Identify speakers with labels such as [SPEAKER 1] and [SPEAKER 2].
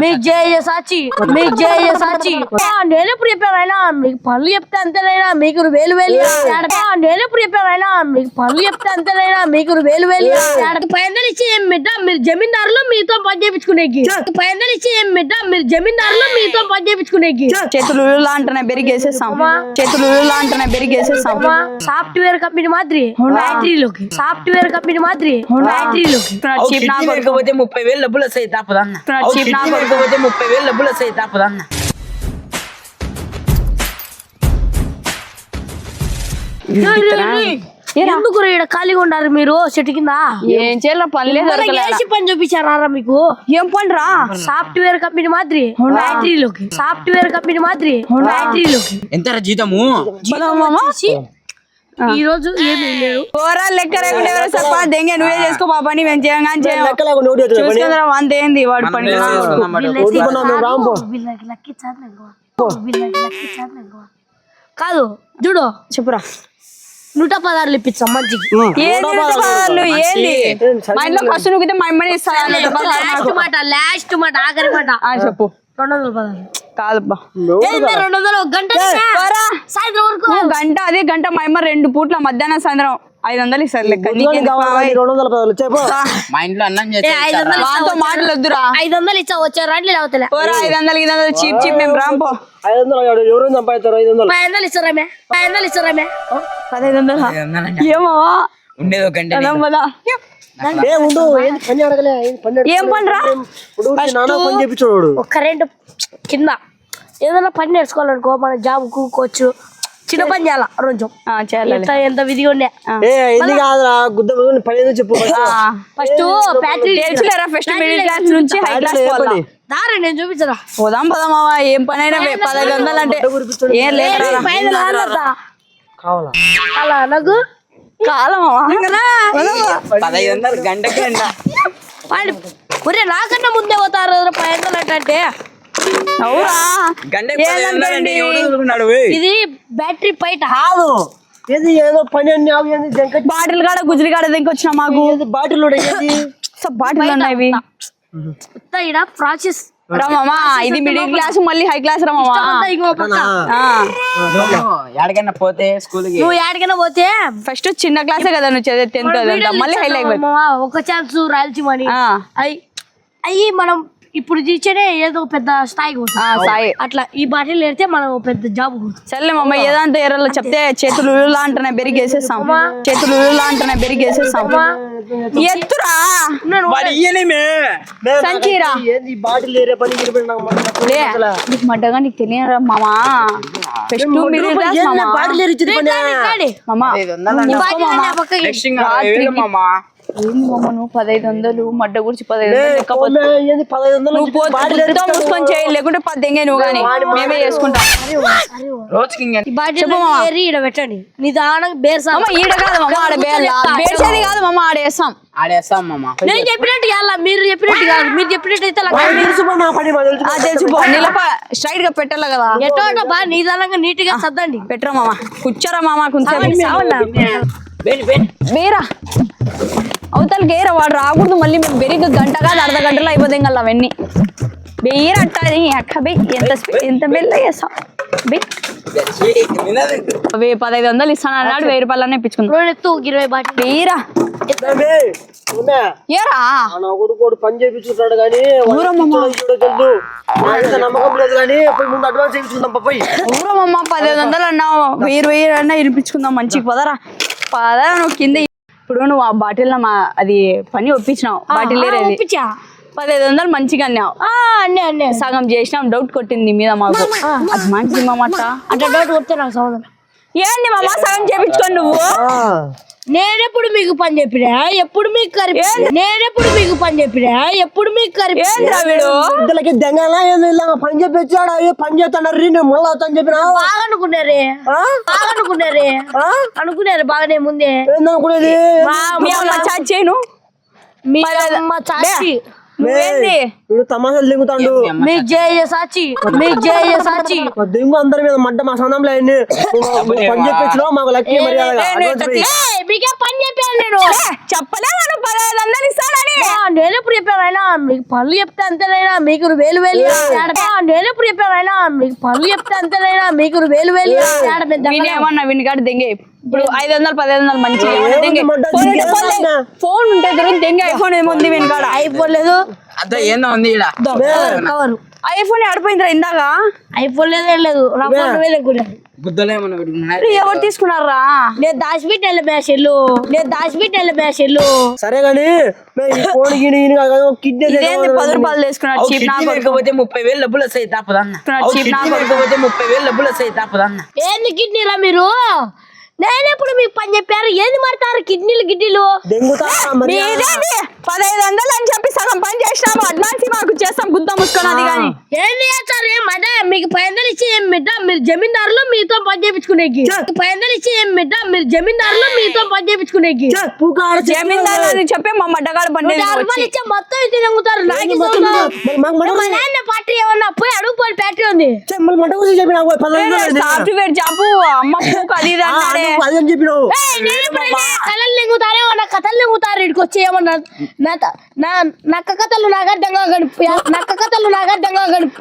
[SPEAKER 1] మీ జయ సాచి మీ జయ సాచి. నేను ఎప్పుడు చెప్పానైనా మీకు పనులు చెప్తే అంతేనైనా మీకు వేలు వేలు నేను ఎప్పుడు చెప్పానైనా మీకు పనులు చెప్తే అంతేనైనా మీకు వేలు వేలు పైన ఇచ్చి ఏం బిడ్డ? మీరు జమీందారులు మీతో పని చేయించుకునేకి పైన ఇచ్చి ఏం బిడ్డ? మీరు జమీందారులు మీతో పని చేయించుకునేకి
[SPEAKER 2] చేతులు లాంటనే బెరిగేసేసాం. చేతులు లాంటనే బెరిగేసేసాం.
[SPEAKER 1] సాఫ్ట్వేర్ కంపెనీ మాదిరి. బ్యాటరీలోకి సాఫ్ట్వేర్ కంపెనీ మాదిరి. బ్యాటరీలోకి
[SPEAKER 3] ముప్పై వేలు డబ్బులు వస్తాయి తప్పదన్న
[SPEAKER 2] చీప్ కొడుకు
[SPEAKER 3] పోతే ముప్పై వేలు డబ్బులు వస్తాయి తప్పదన్న
[SPEAKER 1] ఎందుకు ఇక్కడ ఖాళీగా ఉన్నారు మీరు చెట్టు కింద?
[SPEAKER 2] ఏం చేయాలో దొరకలే
[SPEAKER 1] ఏసీ పని చూపించారా మీకు?
[SPEAKER 2] ఏం పనిరా
[SPEAKER 1] సాఫ్ట్వేర్ కంపెనీ మాదిరి. బ్యాటరీలోకి సాఫ్ట్వేర్ కంపెనీ మాదిరి. బ్యాటరీలోకి
[SPEAKER 3] ఎంత జీతము?
[SPEAKER 1] ఈ రోజు ఏమీ లేదు
[SPEAKER 2] ఓరా లెక్క లేకుండా ఎవరో చెప్పా దెంగే? నువ్వే చేసుకో పాప నీ మేము చేయంగా చూసుకుందరా వంద ఏంది వాడు పని.
[SPEAKER 1] కాదు. చూడు.
[SPEAKER 2] చెప్పురా.
[SPEAKER 1] నూట పదార్లు ఇప్పించాం మంచికి.
[SPEAKER 2] మా ఇంట్లో ఫస్ట్ నువ్వు మా అమ్మని ఇస్తా అన్నట్టు పదాలు
[SPEAKER 1] లాస్ట్
[SPEAKER 2] నాకు.
[SPEAKER 1] మాట లాస్ట్ మాట ఆఖరి మాట.
[SPEAKER 2] ఆ, చెప్పు.
[SPEAKER 1] రెండు వందల
[SPEAKER 2] కాదబ్బా.
[SPEAKER 1] ఏంది? రెండు వందలు ఒక గంట. సాయంత్రం
[SPEAKER 2] గంట అదే గంట మా అమ్మ రెండు పూట్ల మధ్యాహ్నం సాయంత్రం ఐదు వందలు ఇస్తారు లెక్క?
[SPEAKER 3] మా ఇంట్లో అన్నం
[SPEAKER 2] మాటలు వద్దురా
[SPEAKER 1] ఐదు వందలు ఇచ్చా వచ్చారు? రండి లేవతలే
[SPEAKER 2] పోరా ఐదు వందలు ఐదు వందలు చీప్ చీప్ మేము రాంపో.
[SPEAKER 4] ఐదు వందలు ఎవరు సంపాదిస్తారు ఐదు వందలు?
[SPEAKER 1] ఐదు వందలు ఇస్తారామే ఐదు వందలు ఇస్తారామే
[SPEAKER 2] పదహైదు వందలు?
[SPEAKER 3] ఐదు వందలండి.
[SPEAKER 2] ఏమో.
[SPEAKER 3] ఉండేది ఒక గంట
[SPEAKER 4] ఏ
[SPEAKER 2] పనిరా?
[SPEAKER 1] కరెంట్ కింద. ఏదైనా పని నేర్చుకోవాలనుకో మన జాబ్ కూకోవచ్చు చిన్న పని చేయాల? కొంచెం
[SPEAKER 2] చేయాలి.
[SPEAKER 1] ఎంత ఎంత విధిగా ఉండే?
[SPEAKER 4] ఏ ఇది కాదురా? గుద్ద పని ఏదో చెప్పు
[SPEAKER 1] ఫస్ట్ ఫ్యాక్టరీ
[SPEAKER 2] తెలుసులేరా ఫస్ట్ మిడిల్ క్లాస్ నుంచి హై క్లాస్
[SPEAKER 4] ఏ
[SPEAKER 2] పోవాలా?
[SPEAKER 4] పని?
[SPEAKER 1] దారి నేను చూపించరా?
[SPEAKER 2] పోదాం పోదాం మావా. ఏం పని అయినా పదహైదు వందలు అంటే ఏం?
[SPEAKER 4] కావాలా?
[SPEAKER 1] అలా నాకు
[SPEAKER 3] పదహైదు వందలు
[SPEAKER 1] వాడి ఒరే నాకన్నా ముందే పోతారు పైన అంటే
[SPEAKER 3] వందలు?
[SPEAKER 1] ఇది బ్యాటరీ బయట
[SPEAKER 4] కాదు. ఏది ఏదో పని అన్ని అవి
[SPEAKER 2] బాటిల్ కాడ గుజరి కాడ దింకొచ్చిన మాకు?
[SPEAKER 4] బాటిల్
[SPEAKER 2] బాటిల్ ఉన్నాయి
[SPEAKER 1] ఈడ ప్రాసెస్.
[SPEAKER 2] రా మామా ఇది మిడిల్ క్లాస్ మళ్ళీ హై క్లాస్ రా మామా.
[SPEAKER 1] ఇంకో పక్క.
[SPEAKER 2] ఆ,
[SPEAKER 3] ఎక్కడికైనా పోతే స్కూల్కి
[SPEAKER 1] నువ్వు ఎక్కడికైనా పోతే?
[SPEAKER 2] ఫస్ట్ చిన్న క్లాసే కదా నువ్వు చదివే టెన్త్ మళ్ళీ హై లైక్
[SPEAKER 1] అమ్మా, ఒక ఛాన్స్. అయి అయ్యి మనం ఇప్పుడు తీసేనే ఏదో పెద్ద
[SPEAKER 2] ఆ, సాయి
[SPEAKER 1] అట్లా ఈ బాటిల్ నేడితే మనం ఒక పెద్ద జాబ్
[SPEAKER 2] సర్లే మమ్మ ఏదంటే ఎర్రలో చెప్తే చేతులు ఉల్లులా అంటనే బెరిగేసేసాం చేతులు ఉల్లులా అంటనే బెరిగేసేసాం ఎత్తురా! సంచిరా.
[SPEAKER 4] నాకు
[SPEAKER 2] మడ్డగా నీకు తెలియరా మామా. ఫస్ట్ మామా. ఏంది మామ నువ్వు పదహైదు వందలు మడ్డ గురించి పదహైదు వందలు
[SPEAKER 4] వందలు
[SPEAKER 2] మూసుకొని లేకుంటే పద్దెంగే నువ్వు కానీ మేమే చేసుకుంటాం.
[SPEAKER 3] రోజుకి
[SPEAKER 1] ఈడ పెట్టండి. నిదానంగా బేర్సా
[SPEAKER 2] అమ్మ ఈడ కాదు మమ్మ ఆడ బేర్లా బేర్చేది కాదు మమ్మ ఆడేస్తాం
[SPEAKER 3] ఆడేస్తాం మామ.
[SPEAKER 1] నేను చెప్పినట్టు మీరు చెప్పినట్టు కాదు. మీరు చెప్పినట్టు అయితే.
[SPEAKER 4] తెలుసు
[SPEAKER 2] నిలప స్ట్రైట్గా పెట్టాలి కదా?
[SPEAKER 1] ఎటో అటో బాగా నిదానంగా నీట్గా సర్దండి.
[SPEAKER 2] పెట్టరా మామ. కూర్చోరా మామ కొంచెం. అవతలకి ఏరా వాడు రాకూడదు మళ్ళీ మేము బెరిగ్గా గంట కాదు అర్ధ గంటలో అయిపోతాం కదా అవన్నీ. బెయ్యరు అట్టది అక్క బెయ్ ఎంత ఎంత బెల్ల చేస్తాం బెయ్. వే పదహైదు వందలు ఇస్తాను అన్నాడు వెయ్యి రూపాయలనే ఇప్పించుకుందాం.
[SPEAKER 4] పోమే.
[SPEAKER 2] ఏరా.
[SPEAKER 4] ఆ నా కొడుకు పని చేయించుకుంటాడు కానీ తెలుసు నాకు నమ్మకం లేదు కానీ పోయి ముందు అడ్వాన్స్ చేయించుకుందాం పోయి.
[SPEAKER 2] ఊరమ్మమ్మ పదిహేను వందలు అన్నావు. వెయ్యి వెయ్యి అన్నా ఇరిపించుకుందాం మంచిగా పదరా. పదరా నువ్వు కింద ఇప్పుడు నువ్వు ఆ బాటిల్ మా అది పని ఒప్పించినావు. బాటిల్ పదిహేను వందలు మంచిగా అన్నావు.
[SPEAKER 1] ఆ, అన్నీ అన్నీ.
[SPEAKER 2] సగం చేసినాం డౌట్ కొట్టింది మీద మాకు. అది మంచిది మామట
[SPEAKER 1] అట్లా డౌట్ కొడితే నాకు సమాధానం
[SPEAKER 2] ఏంది మామ సగం చేపించుకోండి నువ్వు?
[SPEAKER 1] నేనెప్పుడు మీకు పని చెప్పినా? ఎప్పుడు మీకు కరిపి నేనెప్పుడు మీకు పని చెప్పినా? ఎప్పుడు మీకు కరిపి
[SPEAKER 4] ఇద్దరికి దెంగలా ఇలా పని చెప్పొచ్చాడు? అయ్యో పని చేస్తాడు రీ నేను ముళ్ళ అవుతాను చెప్పిన?
[SPEAKER 1] బాగా అనుకున్నారే బాగా అనుకున్నారే అనుకున్నారు బాగానే ముందే.
[SPEAKER 4] ఏందనుకునేది
[SPEAKER 2] చేయను.
[SPEAKER 1] మీ అమ్మ చాచి.
[SPEAKER 2] నువ్వేంది?
[SPEAKER 4] వీడు తమాషాలు దిగుతాడు.
[SPEAKER 1] మీ జయ సాచి. మీ జయ సాచి.
[SPEAKER 4] మా దింగు అందరి మీద మడ్డ మా అయింది పని చెప్పించడం మాకు లక్కీ మర్యాద
[SPEAKER 1] మీకే పని చెప్పాను నేను.
[SPEAKER 2] చెప్పలే మనం పదహైదు వందలు ఇస్తానని.
[SPEAKER 1] నేను ఎప్పుడు చెప్పానైనా మీకు పనులు చెప్తే అంతేనైనా మీకు వేలు వేలు నేను ఎప్పుడు చెప్పానైనా మీకు పనులు చెప్తే అంతేనైనా మీకు వేలు వేలు
[SPEAKER 2] ఏమన్నా వీని కాడ దెంగే. ఇప్పుడు ఐదు వందలు పది వందలు
[SPEAKER 4] ఏముంది
[SPEAKER 2] ఫోన్ ఉంటే దొరికి దెంగే ఐఫోన్ ఏముంది వీని కాడ
[SPEAKER 1] ఐఫోన్ లేదు.
[SPEAKER 3] అదో ఏందో ఉంది
[SPEAKER 1] కవర్.
[SPEAKER 2] ఐఫోన్ ఆడిపోయిందిరా ఇందాక.
[SPEAKER 1] ఐఫోన్ లేదు లేదు.
[SPEAKER 2] ఎవరు తీసుకున్నారా
[SPEAKER 1] నేను దాచిపెట్టి వెళ్ళ బ్యాషెళ్ళు నేను దాచిపెట్టి వెళ్ళ బ్యాషెళ్ళు
[SPEAKER 4] సరే గాని మే ఈ ఫోన్ గిని
[SPEAKER 2] పది రూపాయలు తీసుకున్నాడు చీప్ నా కొడుకు
[SPEAKER 3] లేకపోతే ముప్పై వేలు డబ్బులు వస్తాయి తప్పదన్న
[SPEAKER 2] చీప్ నా కొడుకు.
[SPEAKER 3] లేకపోతే ముప్పై వేలు డబ్బులు వస్తాయి తప్పదన్న
[SPEAKER 1] ఏంది కిడ్నీరా మీరు? నేను ఎప్పుడు మీకు పని చెప్పారు ఏంది మాడతారు కిడ్నీలు గిడ్నీలు?
[SPEAKER 2] మీదేంది పదహైదు వందలు అని చెప్పి సగం పని చేసినాము అడ్వాన్స్ మాకు చేస్తాం గుద్ద ముసుకొని అది కానీ.
[SPEAKER 1] ఏంది చేస్తారు ఏమట మీకు పైన ఇచ్చి ఏం బిడ్డ మీరు జమీందారులు మీతో పని చేయించుకునేకి. పైన ఇచ్చి ఏం బిడ్డ మీరు జమీందారులు మీతో పని చేయించుకునేకి.
[SPEAKER 2] జమీందారు అని చెప్పి మా
[SPEAKER 1] యాభై రూపాయలు ఇచ్చే మొత్తం ఇది తిరుగుతారు నాకు మా నాన్న పార్టీ ఏమన్నా పోయి అడుగు పోయి ఫ్యాక్టరీ ఉంది.
[SPEAKER 2] సాఫ్ట్వేర్ జాబు అమ్మ అది
[SPEAKER 1] కథలు లెంగుతారే నా కథలు లెంగుతారు ఇక్కడికి వచ్చి ఏమన్నా నా నా నక్క కథలు నాగడ్డంగా గడిపి నక్క కథలు నాగడ్డంగా గడిపి